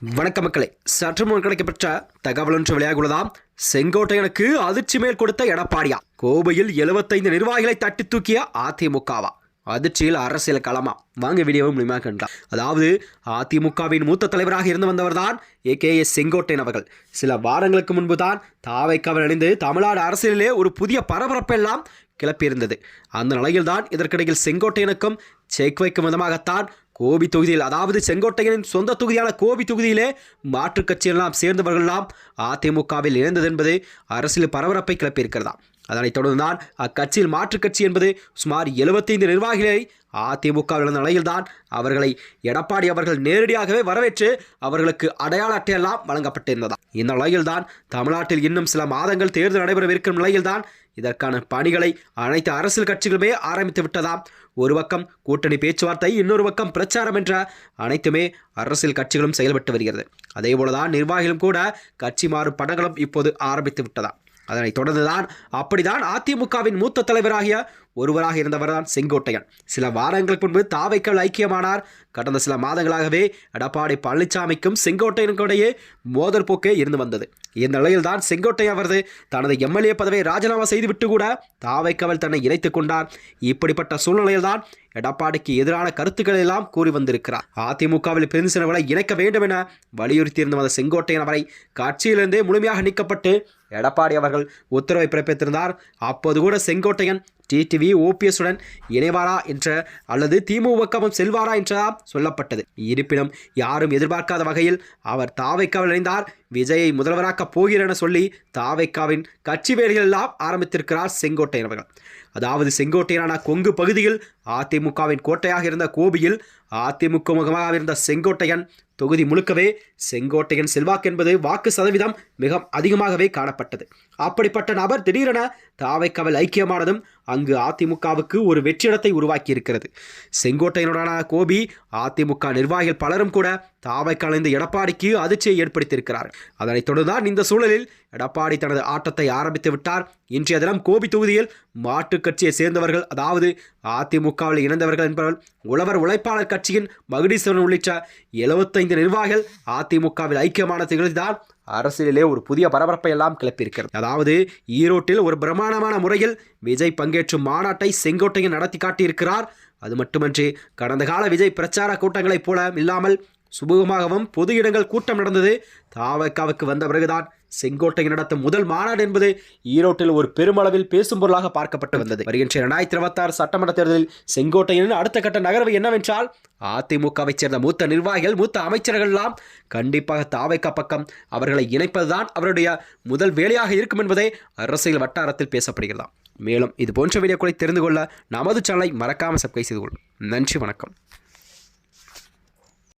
வணக்க மக்களே சற்று முன் கிடைக்கப்பெற்ற தகவல் ஒன்று வெளியாகுள்ளதாம் செங்கோட்டையனுக்கு அதிர்ச்சி மேல் கொடுத்த எடப்பாடியா கோவையில் 75 நிர்வாகிகளை தட்டி தூக்கிய அதிமுகவா? அதிர்ச்சியில் அரசியல் களமா? வாங்க வீடியோவை முழுமையாக கண்டார் அதாவது அதிமுகவின் மூத்த தலைவராக இருந்து வந்தவர்தான் ஏ. கே. எஸ். செங்கோட்டையன் அவர்கள். சில வாரங்களுக்கு முன்பு தான் தாவைக்காவில் அணிந்து தமிழ்நாடு அரசியலிலே ஒரு புதிய பரபரப்பெல்லாம் கிளப்பியிருந்தது. அந்த நிலையில்தான் இதற்கிடையில் செங்கோட்டையனுக்கும் செக் வைக்கும் விதமாகத்தான் கோபி தொகுதியில் அதாவது செங்கோட்டையனின் சொந்த தொகுதியான கோபி தொகுதியிலே மாற்றுக் கட்சியெல்லாம் சேர்ந்தவர்களெல்லாம் அதிமுகவில் இணைந்தது என்பது அரசியல் பரபரப்பை கிளப்பியிருக்கிறதா? அதனைத் தொடர்ந்துதான் அக்கட்சியில் மாற்றுக் கட்சி என்பது சுமார் 75 நிர்வாகிகளை அதிமுக விழுந்த நிலையில்தான் அவர்களை எடப்பாடி அவர்கள் நேரடியாகவே வரவேற்று அவர்களுக்கு அடையாள அட்டையெல்லாம் வழங்கப்பட்டிருந்ததா இந்த நிலையில்தான் தமிழ்நாட்டில் இன்னும் சில மாதங்கள் தேர்தல் நடைபெறவிருக்கும் நிலையில்தான் இதற்கான பணிகளை அனைத்து அரசியல் கட்சிகளுமே ஆரம்பித்து விட்டதாம். ஒரு பக்கம் கூட்டணி பேச்சுவார்த்தை இன்னொரு பக்கம் பிரச்சாரம் என்ற அனைத்துமே அரசியல் கட்சிகளும் செயல்பட்டு வருகிறது. அதேபோலதான் நிர்வாகிகளும் கூட கட்சி மாறும் படங்களும் இப்போது ஆரம்பித்து விட்டதாம். அதனைத் தொடர்ந்துதான் அப்படிதான் அதிமுகவின் மூத்த தலைவராகிய ஒருவராக இருந்தவர்தான் செங்கோட்டையன். சில வாரங்களுக்கு முன்பு தாவைக்கள் ஐக்கியமானார். கடந்த சில மாதங்களாகவே எடப்பாடி பழனிசாமிக்கும் செங்கோட்டையனுக்கும் இடையே மோதல் போக்கே இருந்து வந்தது. இந்த நிலையில்தான் செங்கோட்டையன் அவரது தனது எம்எல்ஏ பதவியை ராஜினாமா செய்துவிட்டு கூட தாவைக்கவல் தன்னை இணைத்து கொண்டார். இப்படிப்பட்ட சூழ்நிலையில்தான் எடப்பாடிக்கு எதிரான கருத்துக்களை எல்லாம் கூறி வந்திருக்கிறார். அதிமுகவில் பிரிந்து சென்றவர்களை இணைக்க வேண்டும் என வலியுறுத்தியிருந்த வந்த செங்கோட்டையன் அவரை கட்சியிலிருந்தே முழுமையாக நீக்கப்பட்டு எடப்பாடி அவர்கள் உத்தரவை பிறப்பித்திருந்தார். அப்போது கூட செங்கோட்டையன் டிடிவி ஓபிஎஸ்ஸுடன் இணைவாரா என்ற அல்லது திமுகவும் செல்வாரா என்றா சொல்லப்பட்டது. இருப்பினும் யாரும் எதிர்பார்க்காத வகையில் அவர் தாவைக்காவில் இணைந்தார். விஜயை முதல்வராக்கப் போகிறார் என சொல்லி தாவைக்காவின் கட்சி வேலைகள் எல்லாம் ஆரம்பித்திருக்கிறார் செங்கோட்டையன் அவர்கள். அதாவது செங்கோட்டையனான கொங்கு பகுதியில் அதிமுகவின் கோட்டையாக இருந்த கோபியில் அதிமுக முகமாக இருந்த செங்கோட்டையன் தொகுதி முழுக்கவே செங்கோட்டையன் செல்வாக்கு என்பது வாக்கு சதவீதம் மிக அதிகமாகவே காணப்பட்டது. அப்படிப்பட்ட நபர் திடீரென தாவைக்காவில் ஐக்கியமானதும் அங்கு அதிமுகவுக்கு ஒரு வெற்றிடத்தை உருவாக்கி இருக்கிறது செங்கோட்டையனுடனான கோபி அதிமுக நிர்வாகிகள் பலரும் கூட தாவை கலைந்த எடப்பாடிக்கு அதிர்ச்சியை ஏற்படுத்தியிருக்கிறார். அதனைத் தொடர்ந்தான் இந்த சூழலில் எடப்பாடி தனது ஆட்டத்தை ஆரம்பித்து விட்டார். இன்றைய தினம் கோபி தொகுதியில் மாற்றுக் கட்சியை சேர்ந்தவர்கள் அதாவது அதிமுகவில் இணைந்தவர்கள் என்பவர்கள் உழவர் உழைப்பாளர் கட்சியின் மகுடீஸ்வரன் உள்ளிட்ட 75 நிர்வாகிகள் அதிமுகவில் ஐக்கியமான திகழ்தான் அரசியலிலே ஒரு புதிய பரபரப்பை எல்லாம் கிளப்பியிருக்கிறது. அதாவது ஈரோட்டில் ஒரு பிரமாண்டமான முறையில் விஜய் பங்கேற்றும் மாநாட்டை செங்கோட்டையன் நடத்தி காட்டியிருக்கிறார். அது மட்டுமன்றி கடந்த கால விஜய் பிரச்சார கூட்டங்களைப் போல இல்லாமல் சுமூகமாகவும் பொது இடங்கள் கூட்டம் நடந்தது. தாவக்காவுக்கு வந்த பிறகுதான் செங்கோட்டையன் நடத்தும் முதல் மாநாடு என்பது ஈரோட்டில் ஒரு பெருமளவில் பேசும் பொருளாக பார்க்கப்பட்டு வந்தது. வருகின்ற இரண்டாயிரத்தி இருபத்தாறு சட்டமன்ற தேர்தலில் செங்கோட்டையின் அடுத்த கட்ட நகர்வு என்னவென்றால் அதிமுகவைச் சேர்ந்த மூத்த நிர்வாகிகள் மூத்த அமைச்சர்கள் எல்லாம் கண்டிப்பாக தாவைக்கா பக்கம் அவர்களை இணைப்பதுதான் அவருடைய முதல் வேலையாக இருக்கும் என்பதே அரசியல் வட்டாரத்தில் பேசப்படுகிறதாம். மேலும் இது போன்ற வீடியோக்களை தெரிந்து கொள்ள நமது சேனலை மறக்காமல் சப்ஸ்கிரைப் செய்து கொள்ளும் நன்றி வணக்கம்.